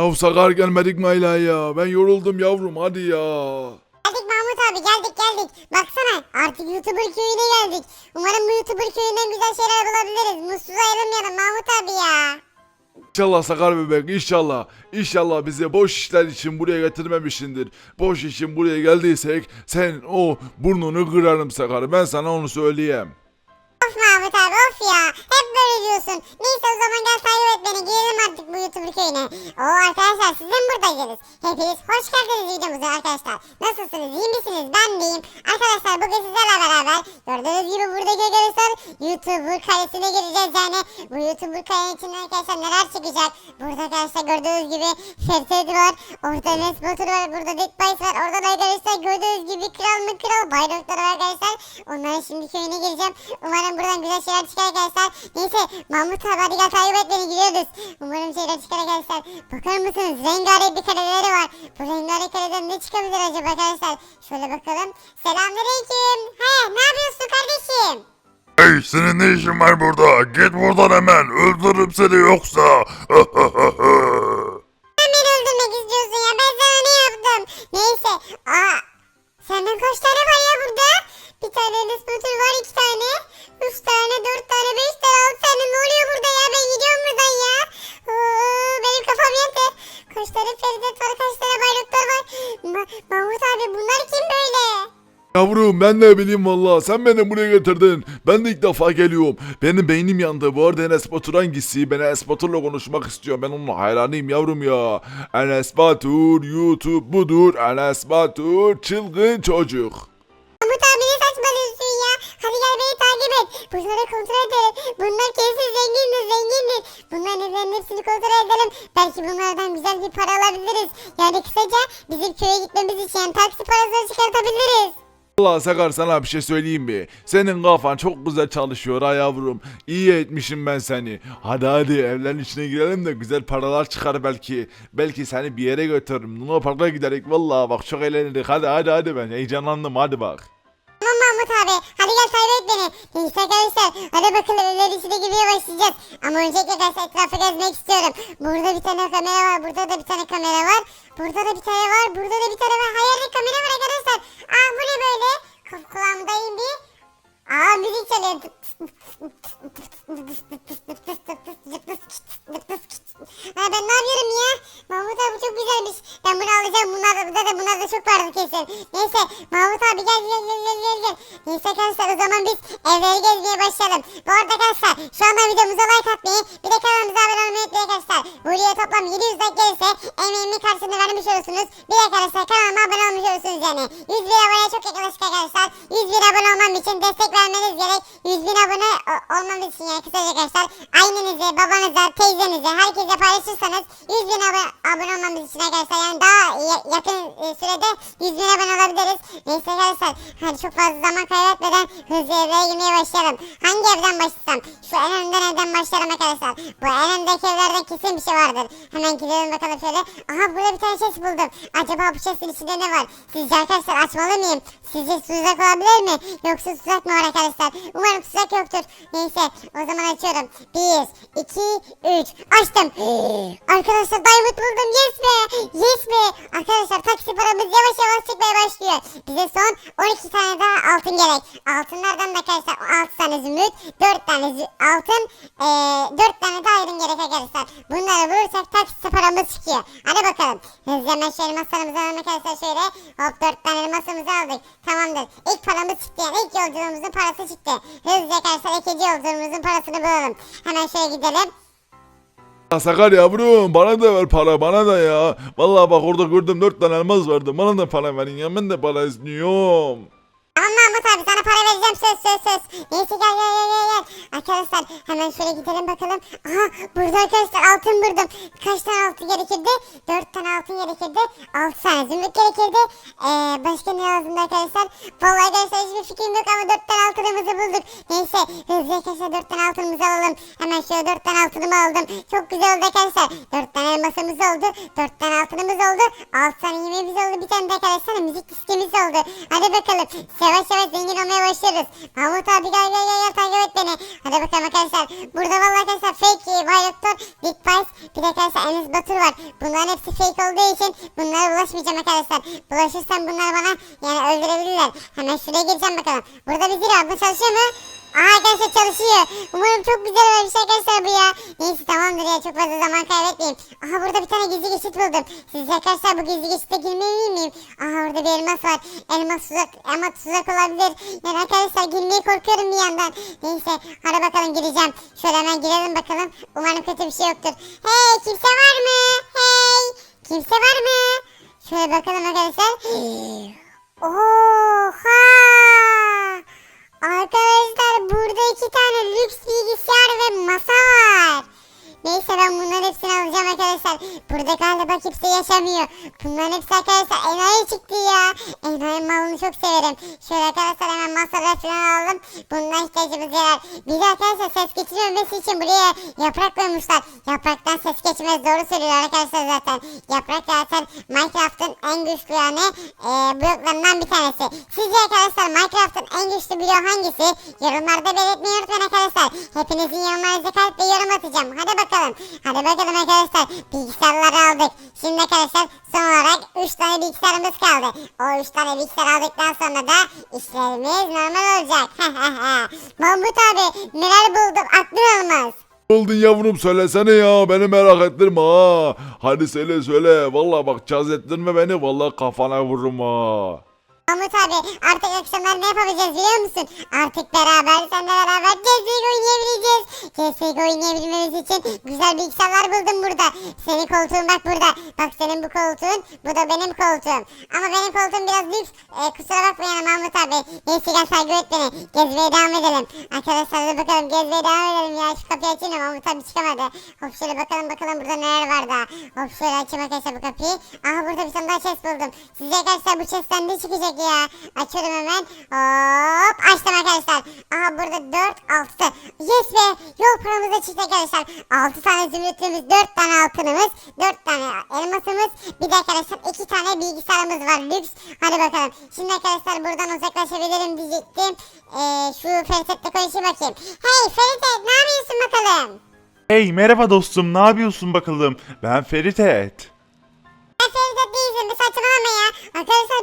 Ya Sakar gelmedik mi hala ya? Ben yoruldum yavrum hadi ya. Geldik Mahmut abi geldik geldik. Baksana artık YouTuber köyüne geldik. Umarım bu YouTuber köyünden güzel şeyler bulabiliriz. Mutsuz ayrılmayalım Mahmut abi ya. İnşallah Sakar bebek inşallah. İnşallah bizi boş işler için buraya getirmemişsindir. Boş için buraya geldiysek sen o burnunu kırarım Sakar. Ben sana onu söyleyeyim. Diyorsun. Neyse o zaman gel et beni. Girelim artık bu YouTuber köyüne. Oo arkadaşlar siz de mi buradaydınız? Hepiniz hoş geldiniz videomuza arkadaşlar. Nasılsınız? iyi misiniz? Ben deyim. Arkadaşlar bugün sizlerle beraber gördüğünüz gibi buradaki arkadaşlar YouTuber karesine gireceğiz yani. Bu YouTuber karenin içinde arkadaşlar neler çıkacak? Burada arkadaşlar gördüğünüz gibi Ferted var. Orada Enes var. Burada Dead Boys var. Orada da arkadaşlar gördüğünüz gibi Kral mı Kral bayrakları var arkadaşlar. Onların şimdi köyüne gireceğim. Umarım buradan güzel şeyler çıkar arkadaşlar. Neyse Mahmut abi hadi gel takip et beni gidiyoruz. Umarım şeyler çıkar arkadaşlar. Bakar mısınız? Rengarenk bir kareleri var. Bu rengarenk kareden ne çıkabilir acaba arkadaşlar? Şöyle bakalım. Selamünaleyküm. He ne yapıyorsun kardeşim? Hey senin ne işin var burada? Git buradan hemen öldürürüm seni yoksa. Yavrum ben ne bileyim valla sen beni buraya getirdin. Ben de ilk defa geliyorum. Benim beynim yandı. Bu arada Enes Batur hangisi? Ben Enes Batur'la konuşmak istiyorum. Ben onun hayranıyım yavrum ya. Enes Batur YouTube budur. Enes Batur çılgın çocuk. Mahmut abi ne saçmalıyorsun ya? Hadi gel beni takip et. Bunları kontrol edelim. Bunlar kesin zengindir zengindir. Bunların evlerinin hepsini kontrol edelim. Belki bunlardan güzel bir para alabiliriz. Yani kısaca bizim köye gitmemiz için yani taksi parasını çıkartabiliriz. Allah Sakar sana bir şey söyleyeyim mi? Senin kafan çok güzel çalışıyor ha yavrum. İyi etmişim ben seni. Hadi hadi evlerin içine girelim de güzel paralar çıkar belki. Belki seni bir yere götürürüm. Luna Park'a giderek vallahi bak çok eğlenirdik. Hadi hadi hadi ben heyecanlandım hadi bak. Tamam Mahmut abi. Hadi gel takip beni. Neyse arkadaşlar. Hadi bakalım evlerin içine girmeye başlayacağız. Ama öncelikle arkadaşlar etrafı gezmek istiyorum. Burada bir tane kamera var. Burada da bir tane kamera var. Burada da bir tane var. Burada da bir tane var. Hayalde kamera var arkadaşlar. Aa bu ne böyle? Kulağımdayım bir. Aa müzik çalıyor. Ha ben ne yapıyorum ya? Mahmut abi çok güzelmiş. Ben bunu alacağım. Bunlar da burada da bunlar da çok vardı kesin. Neyse Mahmut abi gel gel gel gel gel gel. Neyse arkadaşlar o zaman biz evleri gezmeye başlayalım. Bu arada arkadaşlar şu anda videomuza like atmayı bir de kanalımıza abone olmayı unutmayın arkadaşlar. Bu videoya toplam 700 like gelirse emeğimin karşılığını vermiş olursunuz. Bir de arkadaşlar kanalıma abone olmuş olursunuz yani. 100 bin aboneye çok yaklaşık arkadaşlar. 100 bin abone olmam için destek vermeniz gerek. 100 bin abone o- olmamız için yani kısaca arkadaşlar. Annenize, babanıza, teyzenize, herkese paylaşırsanız 100 bin abone, abone olmamız için arkadaşlar. Yani daha ya- yakın e, sürede 100 bin abone olabiliriz. Neyse arkadaşlar hadi çok fazla zaman kaybetmeden hızlı evlere girmeye başlayalım. Hangi evden başlasam? Şu en önden evden başlayalım arkadaşlar. Bu en öndeki evlerden kesin bir şey vardır. Hemen gidelim bakalım şöyle. Aha burada bir tane chest buldum. Acaba bu chestin içinde ne var? Sizce arkadaşlar açmalı mıyım? Sizce tuzak olabilir mi? Yoksa tuzak mı var arkadaşlar? Umarım tuzak yoktur. Neyse o zaman açıyorum. 1, 2, 3. Açtım. arkadaşlar diamond buldum. Yes be. Yes be. Arkadaşlar taksi paramız yavaş yavaş çıkmaya başlıyor. Bize son 12 tane daha altın gerek. Altınlardan da arkadaşlar 6 tane zümrüt, 4 tane altın, eee 4 tane daha ayrım gerek arkadaşlar. Bunları vurursak taksi paramız çıkıyor. Hadi bakalım. Hızlı hemen şu elmaslarımızı alalım arkadaşlar şöyle. Hop 4 tane elmasımızı aldık. Tamamdır. İlk paramız çıktı yani. İlk yolculuğumuzun parası çıktı. Hızlıca arkadaşlar ikinci yolculuğumuzun parasını bulalım. Hemen şöyle gidelim. Ya Sakar yavrum bana da ver para bana da ya. Vallahi bak orada gördüm dört tane elmas vardı. Bana da para verin ya ben de para istiyorum. Tamam Mahmut abi sana para vereceğim söz söz söz. Neyse gel gel gel gel. Arkadaşlar hemen şöyle gidelim bakalım. Aha burada arkadaşlar altın buldum. Kaç tane altın gerekirdi? 4 tane altın gerekirdi. 6 tane zümrüt gerekirdi. Ee, başka ne lazımdı arkadaşlar? Vallahi arkadaşlar hiçbir fikrim yok ama 4 tane altınımızı bulduk. Neyse hızlı arkadaşlar 4 tane altınımızı alalım. Hemen şöyle 4 tane altınımı aldım. Çok güzel oldu arkadaşlar. 4 tane elmasımız oldu. 4 tane altınımız oldu. 6 tane yemeğimiz oldu. Bir tane de arkadaşlar müzik diskimiz oldu. Hadi bakalım. Yavaş yavaş zengin olmaya başlıyoruz. Mahmut abi gel gel gel, gel takip et beni. Hadi bakalım arkadaşlar. Burada vallahi arkadaşlar fake Bay Doktor, Big Pies, bir de arkadaşlar Enes Batur var. Bunların hepsi fake olduğu için bunlara bulaşmayacağım arkadaşlar. Bulaşırsam bunlar bana yani öldürebilirler. Hemen şuraya gireceğim bakalım. Burada bir var. Bu çalışıyor mu? Aha arkadaşlar çalışıyor. Umarım çok güzel şey arkadaşlar bu ya. Neyse tamamdır ya çok fazla zaman kaybetmeyeyim. Aha burada bir tane gizli geçit buldum. Sizce arkadaşlar bu gizli geçitte girmeli miyim? Aha orada bir elmas var. Elmas tuzak ama tuzak olabilir. Yani arkadaşlar girmeye korkuyorum bir yandan. Neyse hadi bakalım gireceğim. Şöyle hemen girelim bakalım. Umarım kötü bir şey yoktur. Hey kimse var mı? Hey kimse var mı? Şöyle bakalım arkadaşlar. Oha! Arkadaşlar burada iki tane lüks bilgisayar ve masa var. Neyse ben bunların hepsini alacağım arkadaşlar. Burada galiba kimse yaşamıyor. Bunların hepsi arkadaşlar enayi çıktı ya. Enayi malını çok severim. Şöyle arkadaşlar hemen masalar falan alalım. Bundan ihtiyacımız var. Bir de arkadaşlar ses geçirmemesi için buraya yaprak koymuşlar. Yapraktan ses geçmez doğru söylüyor arkadaşlar zaten. Yaprak zaten Minecraft'ın en güçlü yani e, bloklarından bir tanesi. Sizce arkadaşlar Minecraft'ın en güçlü bloğu hangisi? Yorumlarda belirtmeyi unutmayın arkadaşlar. Hepinizin yorumlarınızı kalp ve yorum atacağım. Hadi bakalım. Hadi bakalım arkadaşlar. Bilgisayarları aldık. Şimdi arkadaşlar son olarak 3 tane bilgisayarımız kaldı. O 3 tane bilgisayar aldıktan sonra da işlerimiz normal olacak. Mahmut abi neler buldum aklın olmaz. Oldun yavrum söylesene ya beni merak ettirme ha. Hadi söyle söyle. Vallahi bak caz ettirme beni vallahi kafana vururum ha. Mahmut abi artık akşamlar ne yapabileceğiz biliyor musun? Artık beraber seninle beraber CSGO oynayabileceğiz. CSGO oynayabilmemiz için güzel bilgisayarlar buldum burada. Senin koltuğun bak burada. Bak senin bu koltuğun bu da benim koltuğum. Ama benim koltuğum biraz lüks. Ee, kusura bakma yani Mahmut abi. Neyse gel saygı et beni. Gezmeye devam edelim. Arkadaşlar hadi bakalım gezmeye devam edelim ya. Şu kapıyı açayım da Mahmut abi çıkamadı. Hop şöyle bakalım bakalım burada neler var daha. Hop şöyle açayım arkadaşlar bu kapıyı. Aha burada bir tane daha chest buldum. Size arkadaşlar bu chestten ne çıkacak ya? Açıyorum hemen. Hop açtım arkadaşlar. Aha burada 4 6. Yes be. Yol paramız da çıktı arkadaşlar. 6 tane zümrütümüz, 4 tane altınımız, 4 tane elmasımız, bir de arkadaşlar 2 tane bilgisayarımız var lüks. Hadi bakalım. Şimdi arkadaşlar buradan uzaklaşabilirim diyecektim. Ee, şu Ferit'le konuşayım bakayım. Hey Ferit ne yapıyorsun bakalım? Hey merhaba dostum ne yapıyorsun bakalım? Ben Ferit et. Ben Ferit değilsin bir saçmalama ya. Arkadaşlar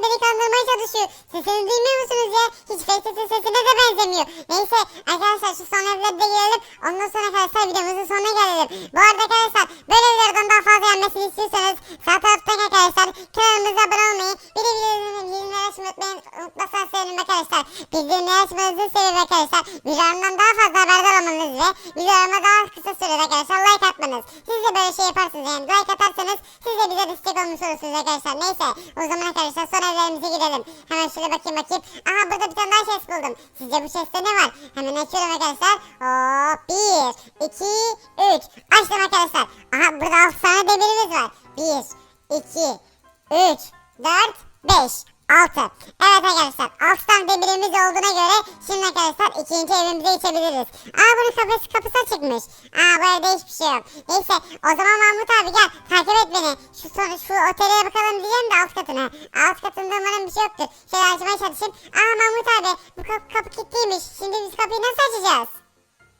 çalışıyor. Sesini duymuyor musunuz ya? Hiç Ferit'in sesine de benzemiyor. Neyse arkadaşlar şu son evlere de girelim. Ondan sonra arkadaşlar videomuzun sonuna gelelim. Bu arada arkadaşlar böyle videolardan daha fazla gelmesini istiyorsanız sağ taraftaki arkadaşlar kanalımıza abone olmayı, bir de videolarımızı bildirimleri açmayı unutmayın. Unutmazsanız sevinirim arkadaşlar. Bildirimleri açmanızı seviyorum arkadaşlar. Videolarımdan daha fazla haberdar olmanız ve videolarıma daha kısa sürede arkadaşlar like atmanız. Siz de böyle şey yaparsınız yani like atarsanız siz de bize destek olmuş olursunuz arkadaşlar. Neyse o zaman arkadaşlar son evlerimize gidelim. Hemen şöyle bakayım bakayım. Aha burada bir tane daha chest buldum. Sizce bu chestte ne var? Hemen açıyorum arkadaşlar. Hop 1, 2, 3. Açtım arkadaşlar. Aha burada 6 tane demirimiz var. 1, 2, 3, 4, 5. 6. Evet arkadaşlar 6 tane demirimiz olduğuna göre şimdi arkadaşlar ikinci evimize geçebiliriz. Aa bunun kapısı, kapısı açıkmış. Aa bu evde hiçbir şey yok. Neyse o zaman Mahmut abi gel takip et beni. Şu, son, şu otele bakalım diyeceğim de alt katına. Alt katında umarım bir şey yoktur. Şöyle açmaya çalışayım. Aa Mahmut abi bu kapı, kapı kilitliymiş. Şimdi biz kapıyı nasıl açacağız?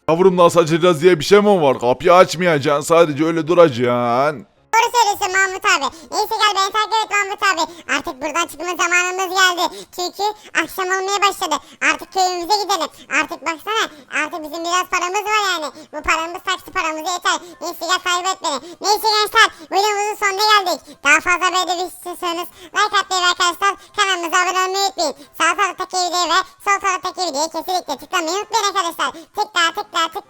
Yavrum nasıl açacağız diye bir şey mi var? Kapıyı açmayacaksın sadece öyle duracaksın. Doğru söylüyorsun Mahmut abi. Neyse gel beni takip et Mahmut abi. Artık buradan çıkma zamanımız geldi. Çünkü akşam olmaya başladı. Artık köyümüze gidelim. Artık baksana artık bizim biraz paramız var yani. Bu paramız taksi paramız yeter. Neyse gel takip et beni. Neyse gençler videomuzun sonuna geldik. Daha fazla böyle bir istiyorsanız like atmayı ve arkadaşlar kanalımıza abone olmayı unutmayın. Sağ taraftaki videoyu ve sol taraftaki videoyu kesinlikle tıklamayı unutmayın arkadaşlar. Tıkla tıkla tıkla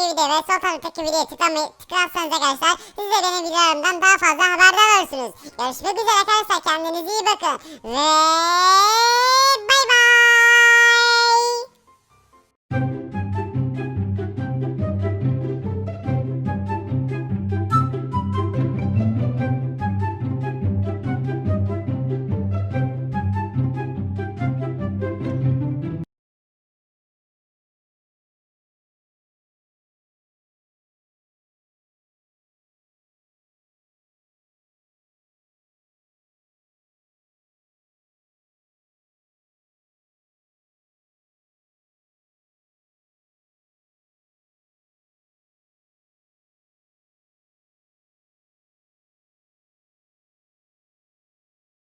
taraftaki videoyu ve sol taraftaki videoyu tıklamayı tıklarsanız arkadaşlar siz de benim videolarımdan daha fazla haberdar olursunuz. Görüşmek üzere arkadaşlar kendinize iyi bakın. Ve